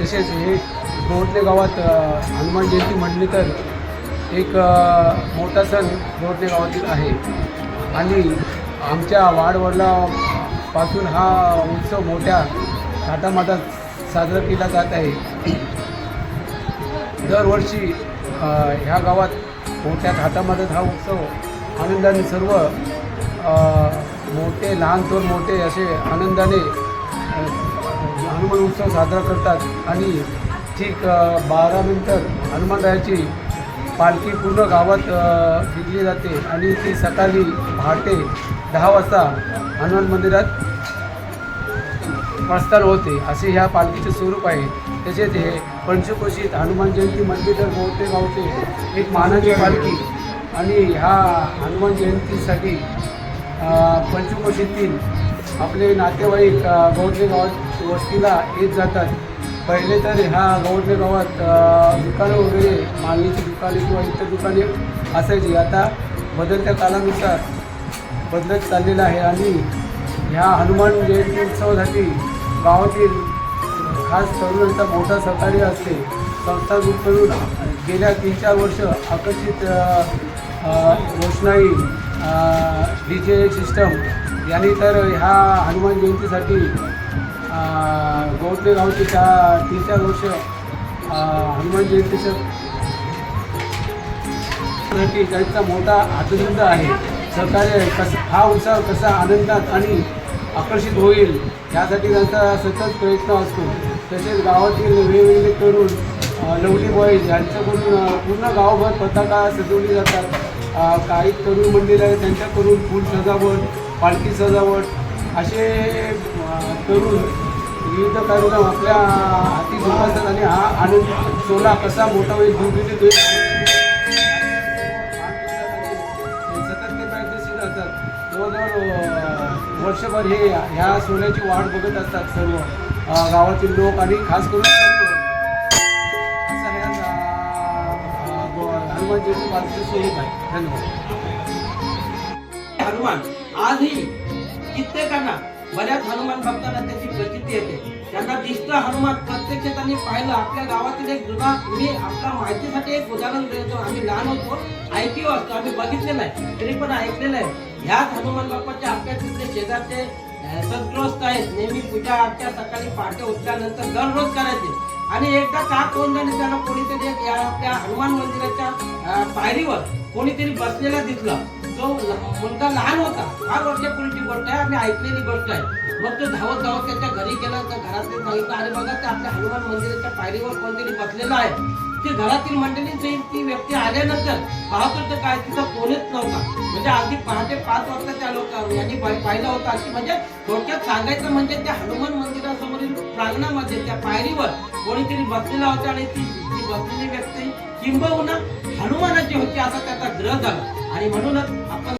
तसेच हे गोवटले गावात हनुमान जयंती म्हटली तर एक मोठा सण गोवटले गावातील आहे. आणि आमच्या वाडवडलापासून हा उत्सव मोठ्या थाटामाटात साजरा केला जात आहे. दरवर्षी ह्या गावात मोठ्या थाटामाटात हा उत्सव आनंदाने सर्व मोठे लहान थोर मोठे असे आनंदाने हनुमान उत्सव साजरा करतात. आणि ठीक बारा नंतर हनुमानरायाची पालखी पूर्ण गावात फिरली जाते. आणि ती सकाळी पहाटे दहा वाजता हनुमान मंदिरात प्रस्थान होते. असे ह्या पालखीचे स्वरूप आहे. तसेच हे पंचकोशीत हनुमान जयंती मंदिर तर गोवटे गावचे एक मानाची पालखी. आणि ह्या हनुमान जयंतीसाठी पंचकोशीतील आपले नातेवाईक अ, गावात वस्तीला येत जातात. पहिले तर ह्या गौडले गावात दुकानं वगैरे मागणीची दुकाने किंवा इतर दुकाने असायची. आता बदलत्या कालानुसार बदलत चाललेलं आहे आणि ह्या हनुमान जयंती उत्सवासाठी गावातील खास तरुणांचा मोठा सहकार्य असते. संस्था करून गेल्या तीन चार वर्ष आकर्षित रोषणाई डी जे सिस्टम यांनी तर ह्या हनुमान जयंतीसाठी गौतले गावचे त्या तीन चार वर्ष हनुमान जयंतीचं साठी त्यांचा मोठा आनंद आहे. सहकार्य कसा हा उत्सव कसा आनंदात आणि आकर्षित होईल यासाठी त्यांचा सतत प्रयत्न असतो. तसेच गावातील वेगवेगळे तरुण लवली बॉईज यांच्याकडून पूर्ण गावभर पताका सजवली जातात. काही तरुण मंडळी आहेत त्यांच्याकडून फूल सजावट पालखी सजावट असे तरुण विविध कार्यक्रम आपल्या हाती जोपासतात आणि हा आनंद सोला कसा मोठा होईल गुणगुणित होईल सतत ते प्रयत्नशील असतात जवळजवळ वर्षभर हे ह्या सोन्याची वाढ बघत असतात सर्व गावातील लोक आणि खास करून हनुमान जयंती स्वरूप आहे धन्यवाद. हनुमान आजही कित्येकांना बऱ्याच हनुमान भक्तांना त्याची प्रचिती येते. त्यांना दिसतं हनुमान प्रत्यक्ष त्यांनी पाहिलं. आपल्या गावातील एक जुना मी आपल्या माहितीसाठी एक उदाहरण देतो. आम्ही लहान होतो. ऐकिव असतो. आम्ही बघितलेलं आहे. तरी पण ऐकलेलं आहे. ह्याच हनुमान बाप्पाच्या आपल्या तिथले शेजारचे अं, सद्ग्रस्त आहेत. नेहमी पूजा आजच्या सकाळी पहाटे उठल्यानंतर दररोज करायचे. आणि एकदा का कोण जाणे त्याला कोणीतरी या आपल्या हनुमान मंदिराच्या पायरीवर कोणीतरी बसलेला दिसला. तो मुलगा लहान होता फार वर्षापूर्वीची गोष्ट आहे आम्ही ऐकलेली गोष्ट आहे. मग तो धावत धावत त्याच्या घरी गेला तर घरातले सांगितलं अरे बघा ते आपल्या हनुमान मंदिराच्या पायरीवर कोणतरी बसलेला आहे. ते घरातील मंडळी ती व्यक्ती आल्यानंतर पाहतो तर काय तिथं कोणीच नव्हता. म्हणजे अगदी पहाटे पाच वाजता त्या लोक यांनी पाहिला पाहिलं होतं. अशी म्हणजे थोडक्यात सांगायचं म्हणजे त्या हनुमान मंदिरासमोरील प्रांगणामध्ये त्या पायरीवर कोणीतरी बसलेला होता आणि ती ती बसलेली व्यक्ती किंबहुना हनुमानाची होती. असा त्याचा ग्रह झाला. आणि म्हणूनच आपण